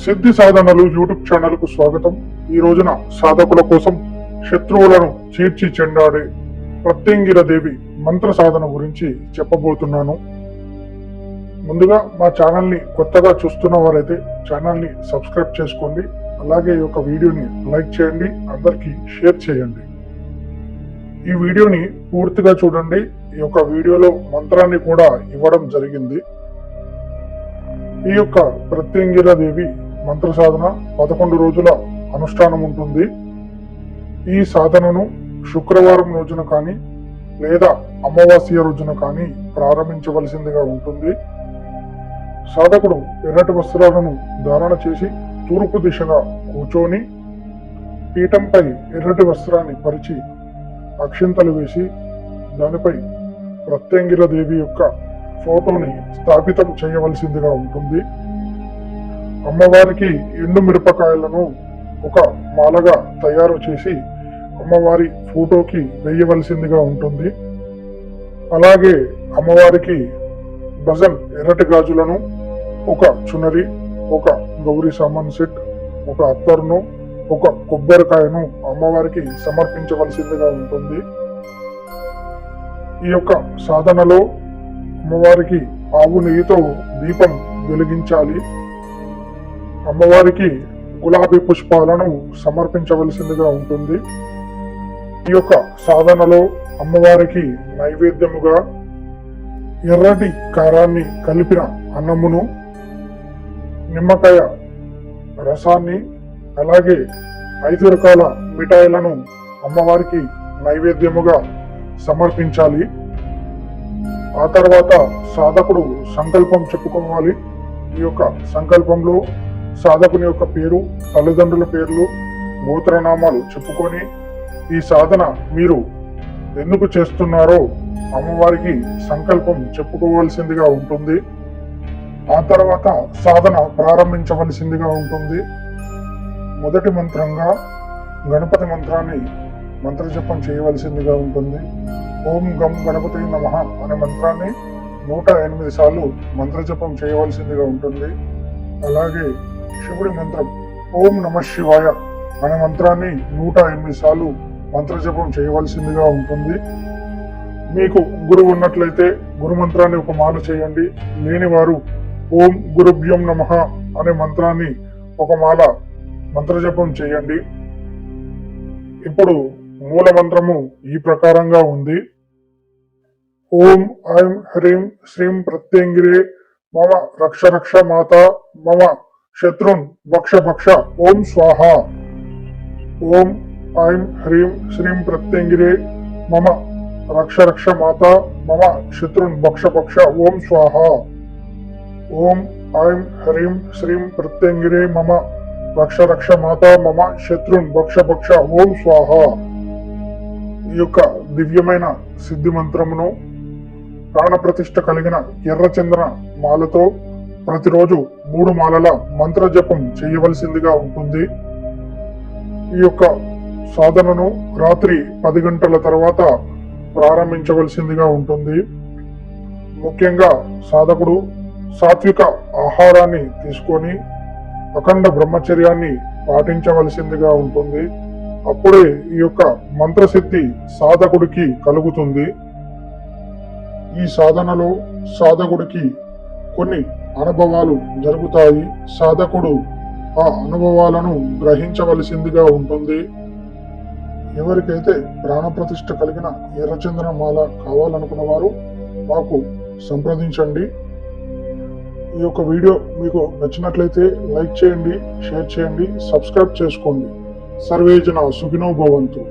సిద్ధి సాధనలు యూట్యూబ్ ఛానల్కు స్వాగతం. ఈ రోజున సాధకుల కోసం శత్రువులను చీర్చి చెండాడే ప్రత్యంగిర దేవి మంత్ర సాధన గురించి చెప్పబోతున్నాను. ముందుగా మా ఛానల్ని కొత్తగా చూస్తున్న వారైతే ఛానల్ని సబ్స్క్రైబ్ చేసుకోండి. అలాగే ఈ యొక్క వీడియోని లైక్ చేయండి అందరికీ షేర్ చేయండి. ఈ వీడియోని పూర్తిగా చూడండి. ఈ యొక్క వీడియోలో మంత్రాన్ని కూడా ఇవ్వడం జరిగింది. ఈ యొక్క ప్రత్యంగిర దేవి మంత్ర సాధన పదకొండు రోజుల అనుష్ఠానం ఉంటుంది. ఈ సాధనను శుక్రవారం రోజున కానీ లేదా అమావాస్య రోజున కానీ ప్రారంభించవలసిందిగా ఉంటుంది. సాధకుడు ఎర్రటి వస్త్రాలను ధారణ చేసి తూర్పు దిశగా కూర్చొని పీఠంపై ఎర్రటి వస్త్రాన్ని పరిచి అక్షింతలు వేసి దానిపై ప్రత్యంగిర దేవి యొక్క ఫోటోని స్థాపితం చేయవలసిందిగా ఉంటుంది. అమ్మవారికి ఎండు మిరపకాయలను ఒక మాలగా తయారు చేసి అమ్మవారి ఫోటోకి వేయవలసిందిగా ఉంటుంది. అలాగే అమ్మవారికి డజన్ ఎర్రటి గాజులను ఒక చునరి ఒక గౌరీ సామాన్ సెట్ ఒక అత్తరును ఒక కొబ్బరికాయను అమ్మవారికి సమర్పించవలసిందిగా ఉంటుంది. ఈ యొక్క సాధనలో అమ్మవారికి ఆవు నెయ్యితో దీపం వెలిగించాలి. అమ్మవారికి గులాబీ పుష్పాలను సమర్పించవలసిందిగా ఉంటుంది. ఈ యొక్క సాధనలో అమ్మవారికి నైవేద్యముగా ఎర్రటి కారాన్ని కలిపిన అన్నమును నిమ్మకాయ రసాన్ని అలాగే ఐదు రకాల మిఠాయిలను అమ్మవారికి నైవేద్యముగా సమర్పించాలి. ఆ తర్వాత సాధకుడు సంకల్పం చెప్పుకోవాలి. ఈ యొక్క సంకల్పంలో సాధకుని యొక్క పేరు తల్లిదండ్రుల పేర్లు గోత్రనామాలు చెప్పుకొని ఈ సాధన మీరు ఎందుకు చేస్తున్నారో అమ్మవారికి సంకల్పం చెప్పుకోవాల్సిందిగా ఉంటుంది. ఆ తర్వాత సాధన ప్రారంభించవలసిందిగా ఉంటుంది. మొదటి మంత్రంగా గణపతి మంత్రాన్ని మంత్రజపం చేయవలసిందిగా ఉంటుంది. ఓం గం గణపతి నమ అనే మంత్రాన్ని నూట ఎనిమిది సార్లు మంత్రజపం చేయవలసిందిగా ఉంటుంది. అలాగే శివుడి మంత్రం. ఓం నమ శివాయ. అనే మంత్రాన్ని నూట ఎనిమిది సార్లు మంత్రజపం చేయవలసిందిగా ఉంటుంది. మీకు గురువు ఉన్నట్లయితే గురు మంత్రాన్ని ఒక మాల చేయండి. లేని వారు ఓం గురుభ్యం నమ అనే మంత్రాన్ని ఒక మాల మంత్రజపం చేయండి. ఇప్పుడు మూల మంత్రము ఈ ప్రకారంగా ఉంది. ఓం ఐం హ్రీం శ్రీం ప్రత్యంగిరే. మమ రక్ష రక్ష మాత. మమ శత్రున్ భక్ష భక్ష ఓం స్వాహ. ఓం ఐం హ్రీం శ్రీం ప్రత్యంగిరే మమ. రక్ష రక్ష మాత మమ శత్రున్ భక్ష భక్ష ఓం స్వాహ. ఓం ఐం హ్రీం శ్రీం ప్రత్యంగిరే మమ. రక్ష రక్ష మాత మమ శత్రున్ భక్ష భక్ష ఓం స్వాహ. ఈ యొక్క దివ్యమైన సిద్ధి మంత్రమును ప్రాణప్రతిష్ఠ కలిగిన ఎర్రచంద్ర మాలతో ప్రతిరోజు మూడు మాలల మంత్ర జపం చేయవలసిందిగా ఉంటుంది. ఈ యొక్క సాధనను రాత్రి పది గంటల తర్వాత ప్రారంభించవలసిందిగా ఉంటుంది. ముఖ్యంగా సాధకుడు సాత్విక ఆహారాన్ని తీసుకొని అఖండ బ్రహ్మచర్యాన్ని పాటించవలసిందిగా ఉంటుంది. అప్పుడే ఈ యొక్క మంత్రశక్తి సాధకుడికి కలుగుతుంది. ఈ సాధనలో సాధకుడికి కొన్ని అనుభవాలు జరుగుతాయి. సాధకుడు ఆ అనుభవాలను గ్రహించవలసిందిగా ఉంటుంది. ఎవరికైతే ప్రాణప్రతిష్ఠ కలిగిన ఎర్రచందన మాల కావాలనుకున్న వారు మాకు సంప్రదించండి. ఈ యొక్క వీడియో మీకు నచ్చినట్లయితే లైక్ చేయండి షేర్ చేయండి సబ్స్క్రైబ్ చేసుకోండి. సర్వేజన సుఖినో భవంతు.